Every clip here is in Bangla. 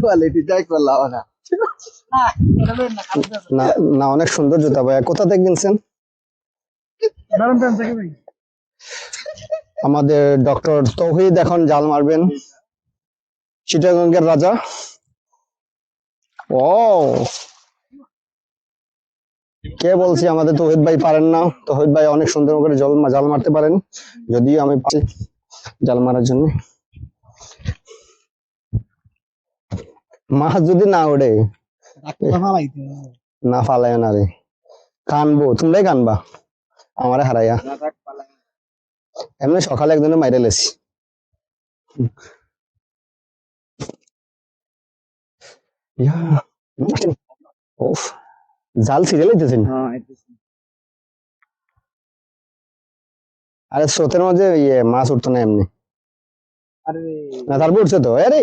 কোয়ালিটি না না না অনেক সুন্দর জুতা ভাইয়া। কোথা থেকে কিনছেন? আমাদের ডক্টর তৌহিদ এখন জাল মারবেন। চিটাগঙ্গের রাজা। ও কে বলছি আমাদের তৌহিদ ভাই পারেন না? তৌহিদ ভাই অনেক সুন্দর করে জল জাল মারতে পারেন। যদিও আমি জাল মারার জন্য। মাছ যদি না ওড়ে না ফালায় না রে। কানবো তোমরাই কানবা আমারে হারাইয়া। এমনি সকালে একজনে মাইরে লেছি। জাল ছিঁড়ে লাইতেছেন? আরে স্রোতের মধ্যে ইয়ে মাছ উঠতো না এমনি। না তারপর উঠছে তো। আরে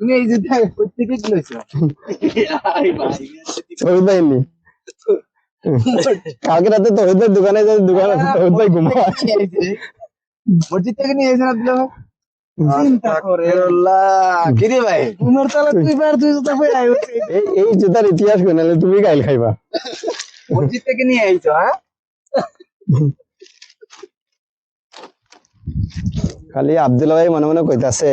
তুমি এই কিনেছো তহিদ ভাই কালকে রাতে ভাই দোকানে যাই দোকানে তহিদ ভাই ঘুমা মসজিদ থেকে নিয়ে এই এই জুতার ইতিহাস তুমি গাইল খাইবা। মসজিদ থেকে নিয়ে আইছো হ্যাঁ? খালি আব্দুল ভাই মনে মনে কইতাছে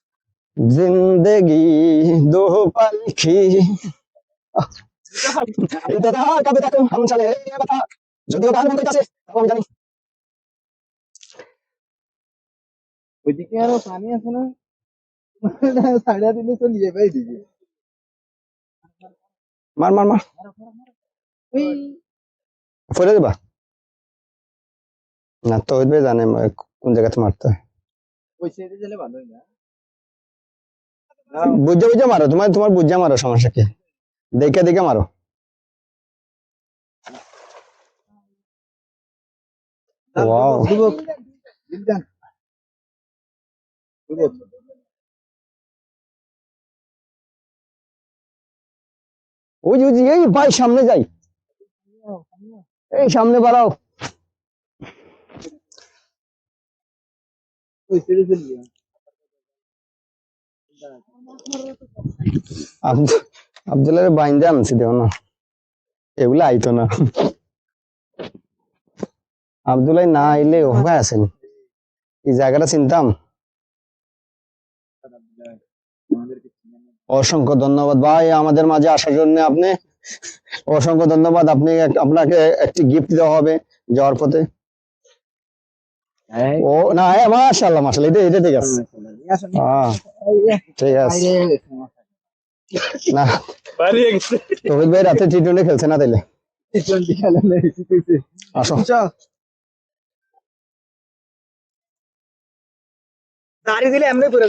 জিন্দেগি দো পল কি ইতরা কবে তক হাম চলে এ বাতা যদিও গান বলতে কাছে আমি জানি ওইদিকে আরও পানি আছে না সাড়ে দিলে চলে যাবে এইদিকে মার মার মার ফেলে দিবা না তো জানে কোন জায়গাতে মারতে হয় ওই সাইডে গেলে ভালো না বুঝে বুঝে মারো তোমার তোমার বুঝে মারো সমস্যা কি দেখে দেখে মারো। ওই যে, এই ভাই সামনে যাই। এই সামনে বাড়াও। ওই আনছি না। এগুলো আইতো না। না আইলে ওখানে আছেন। এই জায়গাটা চিনতাম। অসংখ্য ধন্যবাদ। ভাই, আমাদের মাঝে আসার জন্য আপনি অসংখ্য ধন্যবাদ। আপনি আপনাকে একটি গিফট দেওয়া হবে যাওয়ার পথে। ও না মাশাআল্লাহ মাশাআল্লাহ এটা এটা ঠিক আছে। হ্যাঁ, ঠিক আছে। না তহিদ ভাই রাতে টি টোয়েন্টি খেলছে না তাইলে? আসো। দাঁড়িয়ে দিলে এমনি পড়ে